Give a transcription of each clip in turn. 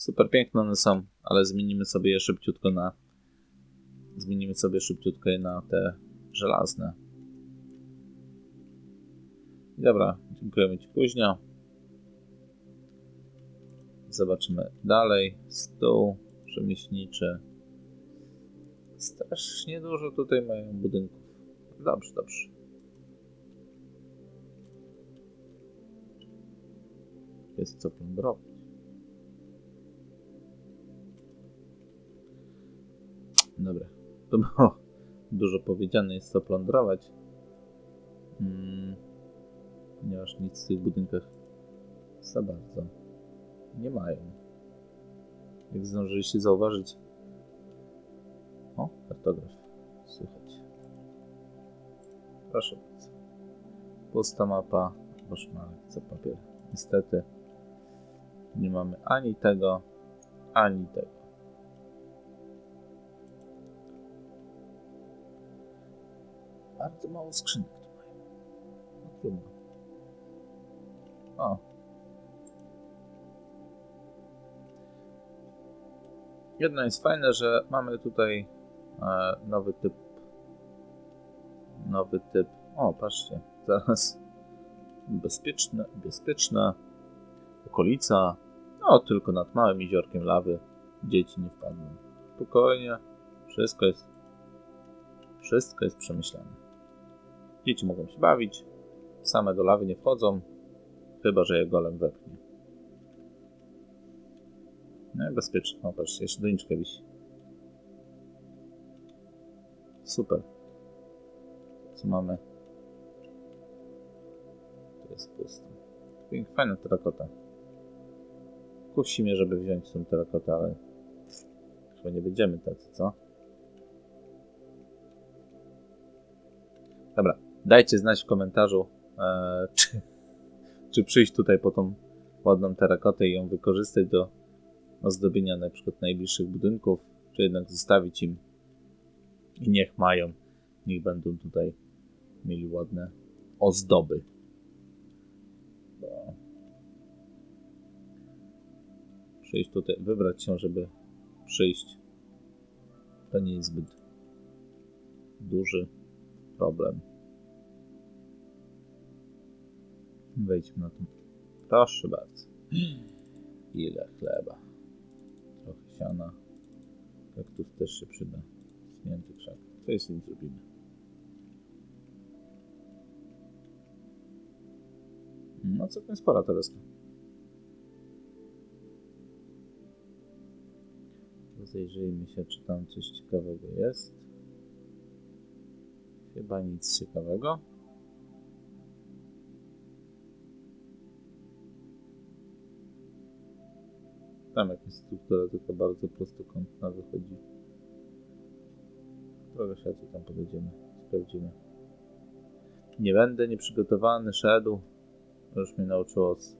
Super piękne one są, ale zmienimy sobie je szybciutko na. Zmienimy sobie szybciutko je na te żelazne. Dobra, dziękujemy Ci później. Zobaczymy dalej. Stół rzemieślniczy. Strasznie dużo tutaj mają budynków. Dobrze, dobrze. Jest co plądrować. Dobra. To było dużo powiedziane, jest co plądrować. Hmm. Ponieważ nic w tych budynkach za bardzo nie mają. Jak zdążyliście zauważyć. O, kartograf. Słychać. Proszę bardzo. Pusta mapa. Koszmarek, co papier. Niestety nie mamy ani tego, ani tego. Bardzo mało skrzynek tu mają. No trudno. O. Jedno jest fajne, że mamy tutaj e, nowy typ. Nowy typ. O, patrzcie, zaraz. Bezpieczne, bezpieczna okolica. No, tylko nad małym jeziorkiem lawy dzieci nie wpadną. Spokojnie, wszystko jest. Wszystko jest przemyślane. Dzieci mogą się bawić, same do lawy nie wchodzą, chyba że je golem wepchnie. No, bezpiecznie. O, patrzcie, jeszcze doniczka wisi. Super. Co mamy? To jest pusto. Fajna terakota. Kusi mnie, żeby wziąć tą terakotę, ale chyba nie będziemy tacy, co? Dobra, dajcie znać w komentarzu, e, czy, czy przyjść tutaj po tą ładną terakotę i ją wykorzystać do ozdobienia na przykład najbliższych budynków, czy jednak zostawić im i niech mają, niech będą tutaj mieli ładne ozdoby. Przyjść tutaj, wybrać się, żeby przyjść, to nie jest zbyt duży problem. Wejdźmy na to. Proszę bardzo. Ile chleba. Trochę siana. Kaktus też się przyda. Śnięty krzak. Co jest nic zrobimy. No całkiem spora tereska. Rozejrzyjmy się, czy tam coś ciekawego jest. Chyba nic ciekawego. Tam jakaś struktura tylko bardzo prostokątna wychodzi. Trochę światła tam podejdziemy, sprawdzimy. Nie będę nieprzygotowany szedł. Już mnie nauczyło z,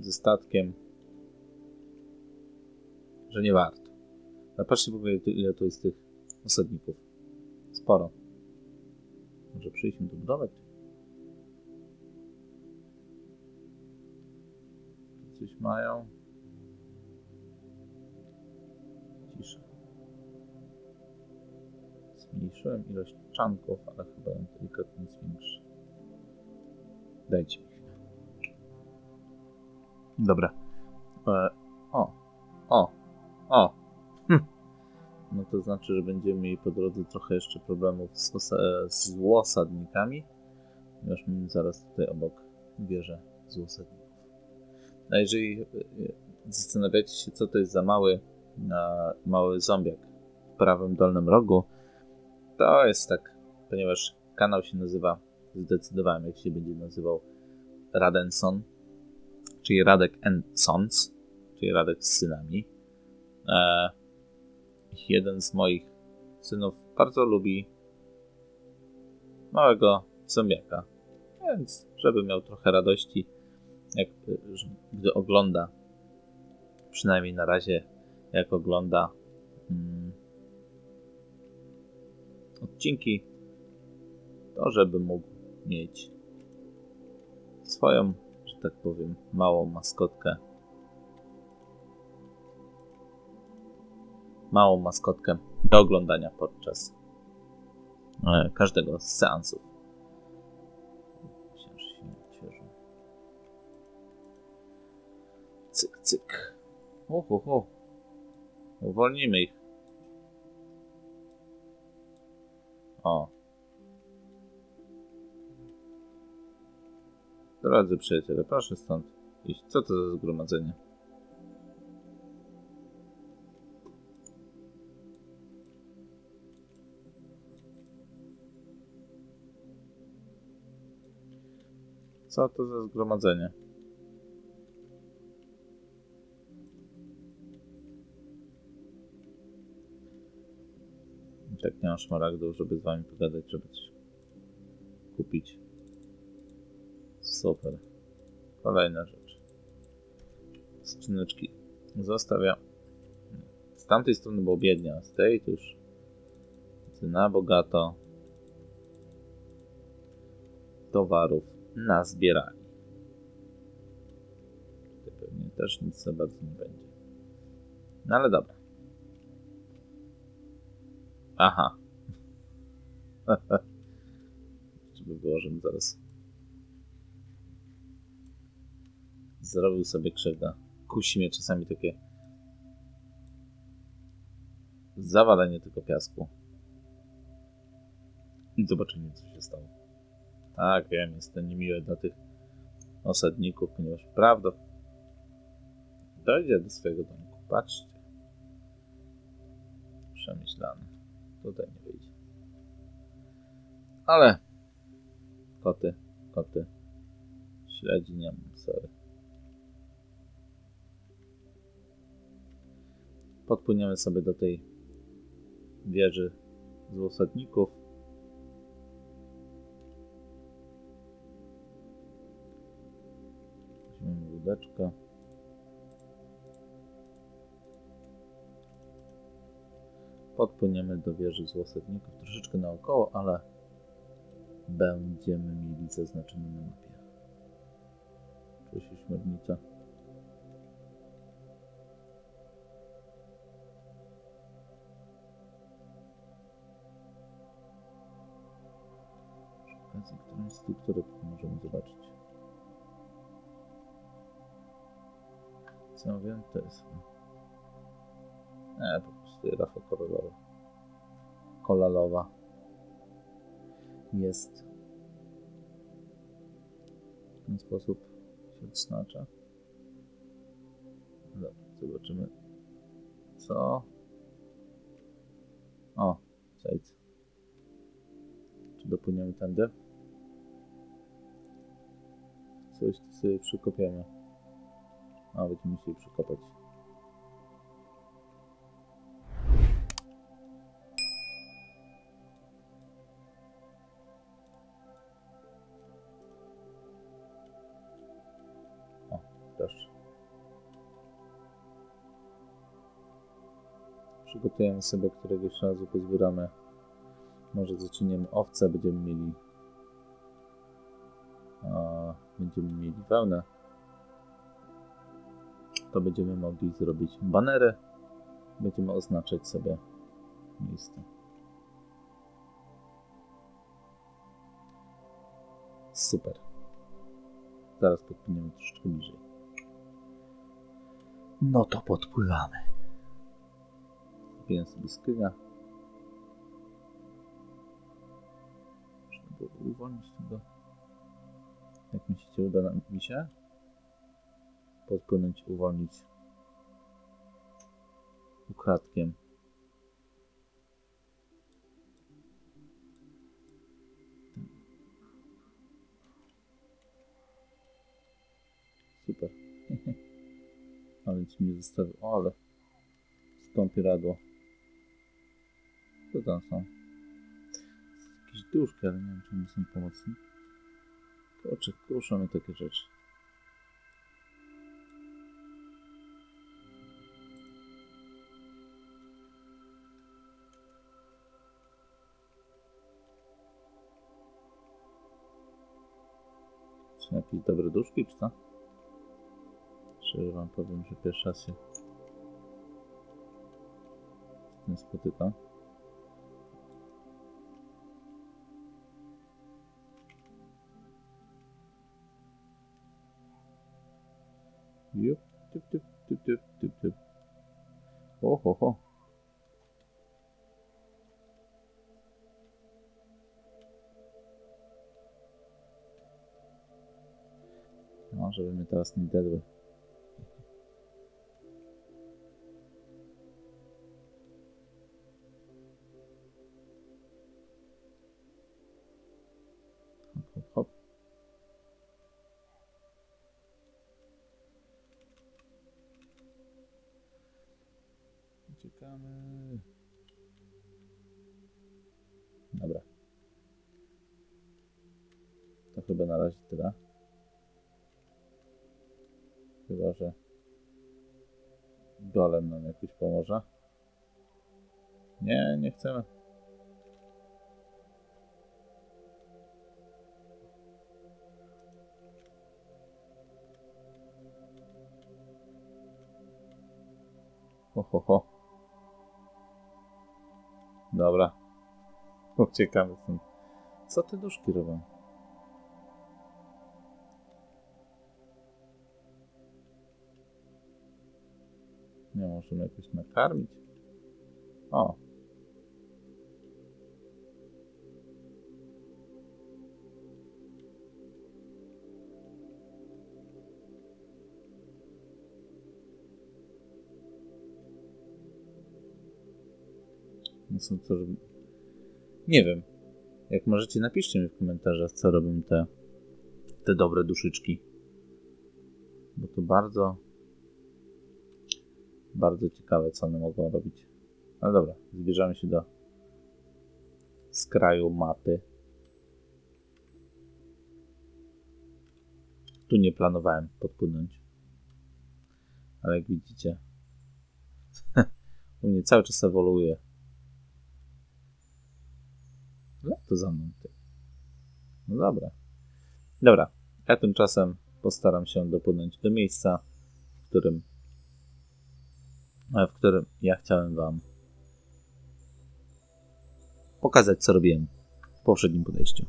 ze statkiem, że nie warto. Ale patrzcie w ile tu jest tych osadników. Sporo. Może przyjść tu budować? Coś mają. Zmniejszyłem ilość czanków, ale chyba ją delikatnie zwiększę. Dajcie mi chwilę. Dobra. E, o. O. O. Hm. No to znaczy, że będziemy mieli po drodze trochę jeszcze problemów z, z łosadnikami. Ponieważ mamy zaraz tutaj obok wieżę z łosadników. A jeżeli e, zastanawiacie się, co to jest za mały, mały zombiak w prawym dolnym rogu, to jest tak, ponieważ kanał się nazywa, zdecydowałem jak się będzie nazywał Radenson, czyli Radek and Sons, czyli Radek z synami. E, jeden z moich synów bardzo lubi małego zombiaka, więc żeby miał trochę radości, jak, gdy ogląda, przynajmniej na razie, jak ogląda mm, odcinki, to żeby mógł mieć swoją, że tak powiem, małą maskotkę małą maskotkę do oglądania podczas e, każdego z seansów. Cyk, cyk. Uhu, uhu. Uwolnimy ich. O. Drodzy przyjaciele, proszę stąd iść. Co to za zgromadzenie? Co to za zgromadzenie? I tak nie mam szmaragdów, żeby z wami pogadać, żeby coś kupić. Super. Kolejna rzecz. Skrzyneczki zostawiam. Z tamtej strony było biednie, a z tej to już na bogato towarów nazbierali. Tutaj pewnie też nic za bardzo nie będzie. No ale dobra. Aha. Żeby było, żebym zaraz zrobił sobie krzywdę. Kusi mnie czasami takie zawalenie tylko piasku. I zobaczymy, co się stało. Tak, wiem, jest to niemiłe dla tych osadników, ponieważ prawda dojdzie do swojego domku. Patrzcie. Przemyślane. Tutaj nie wyjdzie. Ale koty, koty. Śledzi nie mam, sorry. Podpłyniemy sobie do tej wieży z osadników. Weźmiemy łódeczkę. Podpłyniemy do wieży z osadników troszeczkę naokoło, ale będziemy mieli zaznaczone na mapie. Się śmiernica. okazji którąś z tych, które możemy zobaczyć. Co wiem, to jest... Nie, po prostu rafa koralowa. Kolalowa. Jest. W ten sposób się odznacza. Dobra, zobaczymy. Co? O, sejdź. Czy dopłyniemy tędy? Coś tu sobie przykopiemy. A, będziemy musieli przykopać. Przygotujemy sobie któregoś razu, pozbieramy. Może zaczniemy owce, będziemy mieli a, będziemy mieli wełnę, to będziemy mogli zrobić banery. Będziemy oznaczać sobie miejsce. Super. Zaraz podpłyniemy troszeczkę bliżej. No to podpływamy. Kupiłem sobie skrynia. Można było uwolnić tego. Jak myślicie, uda mi się? Podpłynąć, uwolnić ukradkiem. Super. ale ci mnie zostawił. Ale stąpi radło. Co tam są? Jakieś duszki, ale nie wiem, czy one są pomocne. Kurczę, kuszą mnie takie rzeczy. Są jakieś dobre duszki, czy co? Szczerze wam powiem, że pierwszy raz się tym spotyka. Jup, typ, typ, typ, typ, typ, typ. Ho, ho, ho. No, żeby mnie teraz nie dedły. Chyba na razie tyle. Chyba, że golem nam jakoś pomoże. Nie, nie chcemy. Ho, ho, ho. Dobra. Uciekamy. Co te duszki robią? Nie możemy jakoś nakarmić. O. Żeby... Nie wiem. Jak możecie, napiszcie mi w komentarzach, co robią te, te dobre duszyczki. Bo to bardzo, bardzo ciekawe, co one mogą robić. Ale dobra, zbierzamy się do skraju mapy. Tu nie planowałem podpłynąć. Ale jak widzicie, u mnie cały czas ewoluuje. No to za mną ty. No dobra. Dobra, ja tymczasem postaram się dopłynąć do miejsca, w którym w którym ja chciałem Wam pokazać, co robiłem w poprzednim podejściu.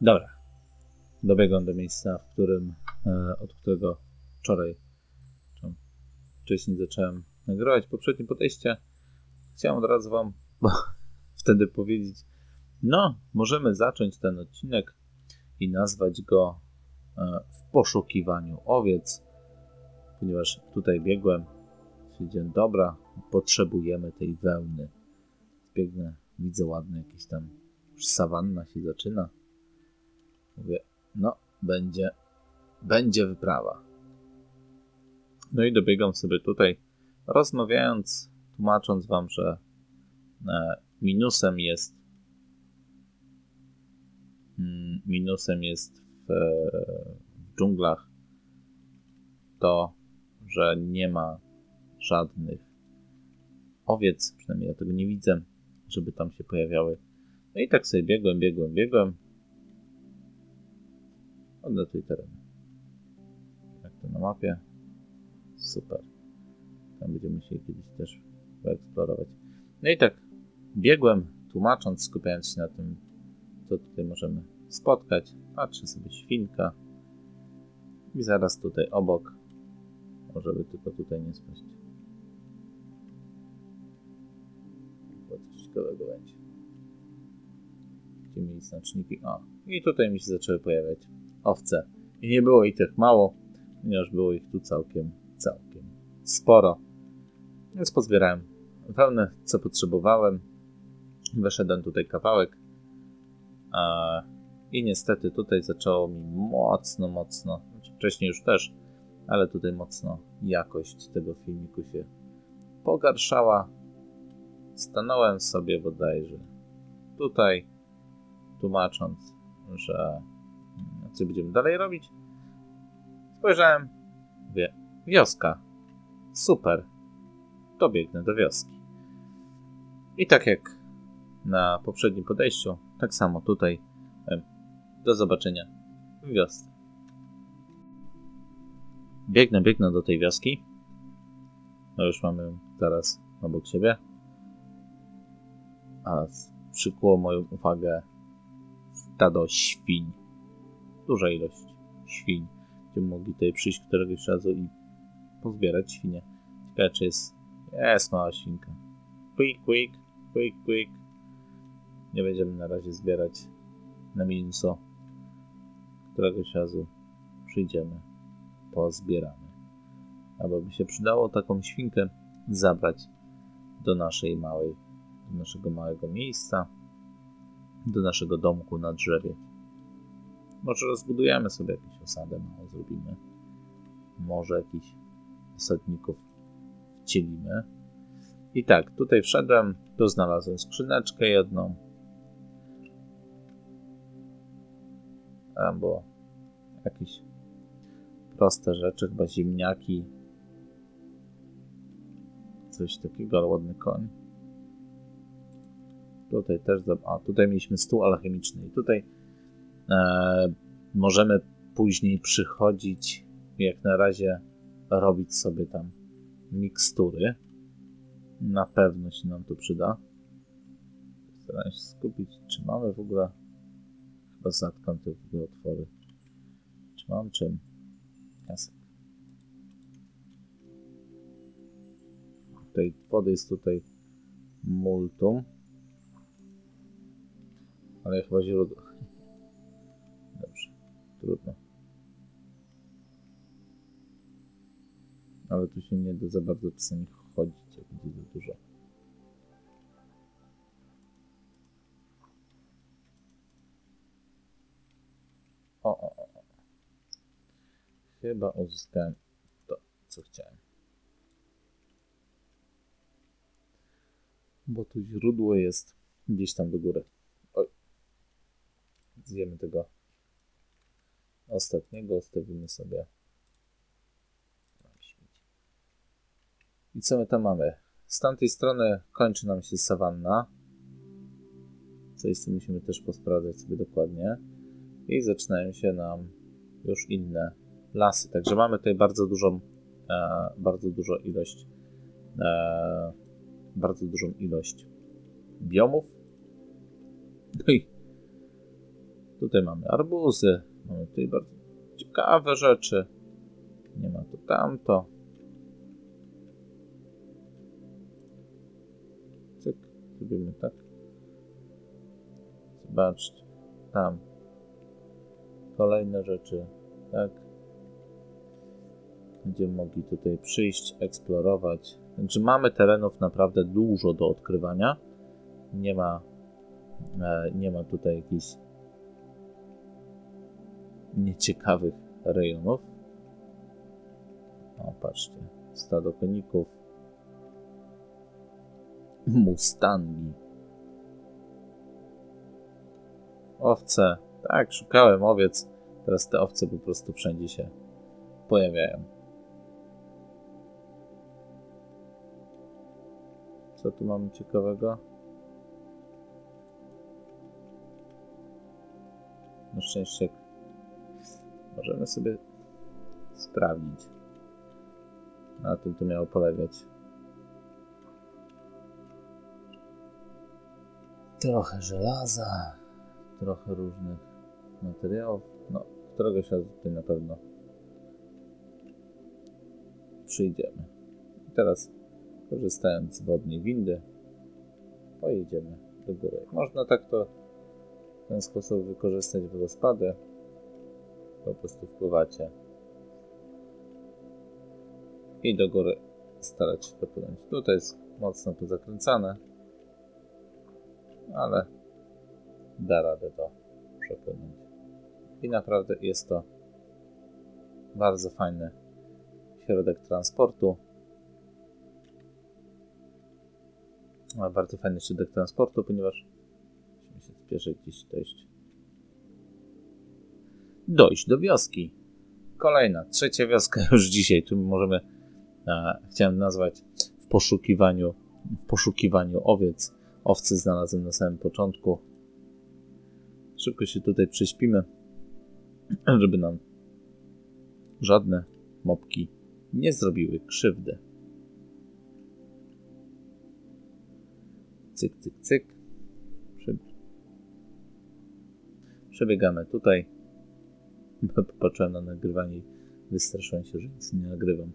Dobra. Dobiegam do miejsca, w którym, e, od którego wczoraj, czy wcześniej zacząłem nagrywać poprzednie podejście. Chciałem od razu Wam wtedy powiedzieć, no, możemy zacząć ten odcinek i nazwać go e, w poszukiwaniu owiec ponieważ tutaj biegłem, stwierdziłem, dobra, potrzebujemy tej wełny. Biegnę, widzę ładne jakieś tam, już sawanna się zaczyna. Mówię, no, będzie, będzie wyprawa. No i dobiegam sobie tutaj, rozmawiając, tłumacząc wam, że e, minusem jest mm, minusem jest w, w dżunglach to, że nie ma żadnych owiec, przynajmniej ja tego nie widzę, żeby tam się pojawiały. No i tak sobie biegłem, biegłem, biegłem. Odlatuj teren. Jak to na mapie. Super. Tam będziemy musieli kiedyś też poeksplorować. No i tak biegłem, tłumacząc, skupiając się na tym, co tutaj możemy spotkać. Patrzę sobie świnka. I zaraz tutaj obok może by tylko tutaj nie spaść. Bo coś ciekawego będzie. Gdzie mieli znaczniki? O, i tutaj mi się zaczęły pojawiać owce. I nie było ich tak mało, ponieważ było ich tu całkiem, całkiem sporo. Więc pozbierałem wełnę, co potrzebowałem. Wyszedłem tutaj kawałek. I niestety tutaj zaczęło mi mocno, mocno, znaczy wcześniej już też, ale tutaj mocno jakość tego filmiku się pogarszała. Stanąłem sobie bodajże tutaj, tłumacząc, że co będziemy dalej robić. Spojrzałem, mówię, wioska. Super. Dobiegnę do wioski. I tak jak na poprzednim podejściu, tak samo tutaj. Do zobaczenia w wiosce. Biegnę, biegnę do tej wioski. No już mamy ją zaraz obok siebie. A przykuło moją uwagę stado świń. Duża ilość świń. Będziemy mogli tutaj przyjść któregoś razu i pozbierać świnie. Ciekawe czy jest... Jest mała świnka. Quick, quick, quick, quick. Nie będziemy na razie zbierać na mięso. Któregoś razu przyjdziemy, pozbieramy. Albo by się przydało taką świnkę zabrać do naszej małej, do naszego małego miejsca, do naszego domku na drzewie. Może rozbudujemy sobie jakąś osadę małą, zrobimy. Może jakichś osadników wcielimy. I tak, tutaj wszedłem, tu znalazłem skrzyneczkę jedną. Albo jakieś proste rzeczy, chyba ziemniaki. Coś takiego, ale ładny koń. Tutaj też, a tutaj mieliśmy stół alchemiczny i tutaj e, możemy później przychodzić, jak na razie robić sobie tam mikstury. Na pewno się nam to przyda. Staram się skupić, czy mamy w ogóle. Chyba zatkam te w ogóle otwory. Czy mam czym? Jasek. Tej wody jest tutaj multum. Ale chyba źródło. Dobrze, trudno. Ale tu się nie da za bardzo czasami chodzić, jak będzie za dużo. Chyba uzyskałem to, co chciałem. Bo tu źródło jest gdzieś tam do góry. Oj. Zjemy tego ostatniego, ostawimy sobie. I co my tam mamy? Z tamtej strony kończy nam się sawanna. Co musimy też posprawdzać sobie dokładnie. I zaczynają się nam już inne lasy. Także mamy tutaj bardzo dużą, e, bardzo dużą ilość, e, bardzo dużą ilość biomów. No i tutaj mamy arbuzy, mamy tutaj bardzo ciekawe rzeczy. Nie ma to tamto. Cyk, zrobimy tak. Zobaczcie, tam kolejne rzeczy, tak. Będziemy mogli tutaj przyjść, eksplorować. Także mamy terenów naprawdę dużo do odkrywania. Nie ma, e, nie ma tutaj jakichś nieciekawych rejonów. O, patrzcie, stado koników, mustangi, owce. Tak, szukałem owiec. Teraz te owce po prostu wszędzie się pojawiają. Tu mamy ciekawego? Na szczęście możemy sobie sprawdzić. Na tym to miało polegać. Trochę żelaza, trochę różnych materiałów. No, któregoś razu tutaj na pewno przyjdziemy. I teraz, korzystając z wodnej windy, pojedziemy do góry. Można tak to w ten sposób wykorzystać wodospady. Po prostu wpływacie i do góry starać się dopłynąć. Tutaj jest mocno pozakręcane, ale da radę to przepłynąć. I naprawdę jest to bardzo fajny środek transportu. Ma bardzo fajny środek transportu, ponieważ musimy się spieszyć gdzieś dojść. Dojść do wioski. Kolejna, trzecia wioska już dzisiaj. Tu możemy, e, chciałem nazwać w poszukiwaniu, w poszukiwaniu owiec. Owcy znalazłem na samym początku. Szybko się tutaj prześpimy, żeby nam żadne mopki nie zrobiły krzywdy. Cyk, cyk, cyk. Prze- Przebiegamy tutaj. Popatrzyłem na nagrywanie i wystraszyłem się, że nic nie nagrywam.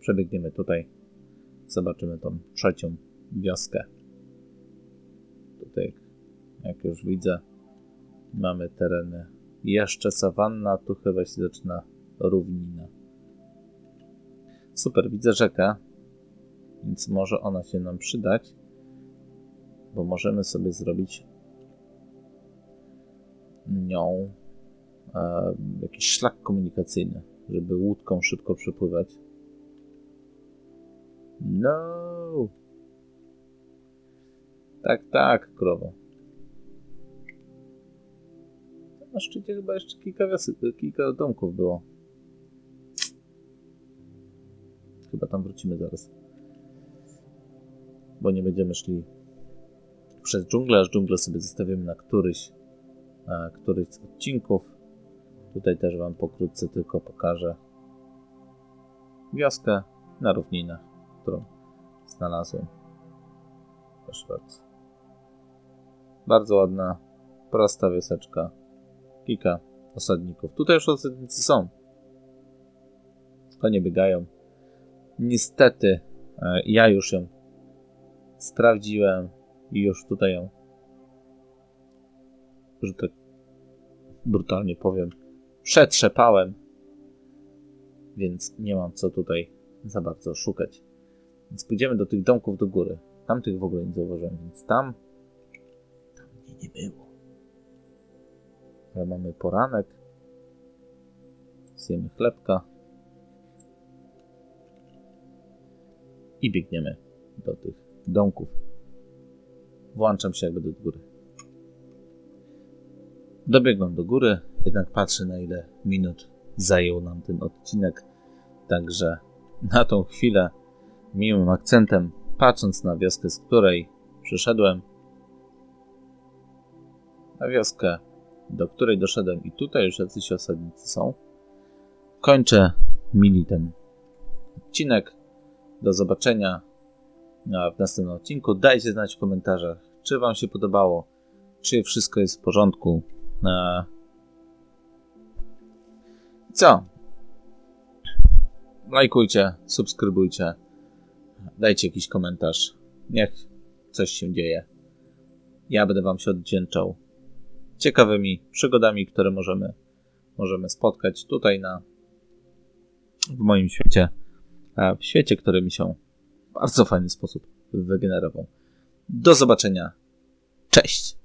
Przebiegniemy tutaj. Zobaczymy tą trzecią wioskę. Tutaj, jak już widzę, mamy tereny jeszcze sawanna, tu chyba się zaczyna równina. Super, widzę rzekę, więc może ona się nam przydać, bo możemy sobie zrobić nią e, jakiś szlak komunikacyjny, żeby łódką szybko przepływać. No! Tak, tak, krowo. Na szczycie chyba jeszcze kilka, wiosy, kilka domków było. Chyba tam wrócimy zaraz. Bo nie będziemy szli przez dżunglę, aż dżunglę sobie zostawimy na któryś, e, któryś z odcinków. Tutaj też Wam pokrótce tylko pokażę wioskę na równinach, którą znalazłem. Proszę bardzo. Bardzo ładna, prosta wioseczka. Kilka osadników. Tutaj już osadnicy są. Konie biegają. Niestety, e, ja już ją sprawdziłem i już tutaj ją, że tak brutalnie powiem, przetrzepałem, więc nie mam co tutaj za bardzo szukać. Więc pójdziemy do tych domków do góry. Tamtych w ogóle nie zauważyłem, więc tam, tam mnie nie było. Ale mamy poranek. Zjemy chlebka. I biegniemy do tych domków. Włączam się jakby do góry. Dobiegłem do góry, jednak patrzę na ile minut zajął nam ten odcinek. Także na tą chwilę, miłym akcentem, patrząc na wioskę, z której przyszedłem, na wioskę, do której doszedłem i tutaj już jacyś osadnicy są, kończę mili ten odcinek. Do zobaczenia w następnym odcinku. Dajcie znać w komentarzach, czy Wam się podobało, czy wszystko jest w porządku. E, Co? Lajkujcie, subskrybujcie, dajcie jakiś komentarz. Niech coś się dzieje. Ja będę Wam się odwdzięczał ciekawymi przygodami, które możemy, możemy spotkać tutaj na w moim świecie. W świecie, który mi się bardzo fajny sposób wygenerował. Do zobaczenia. Cześć!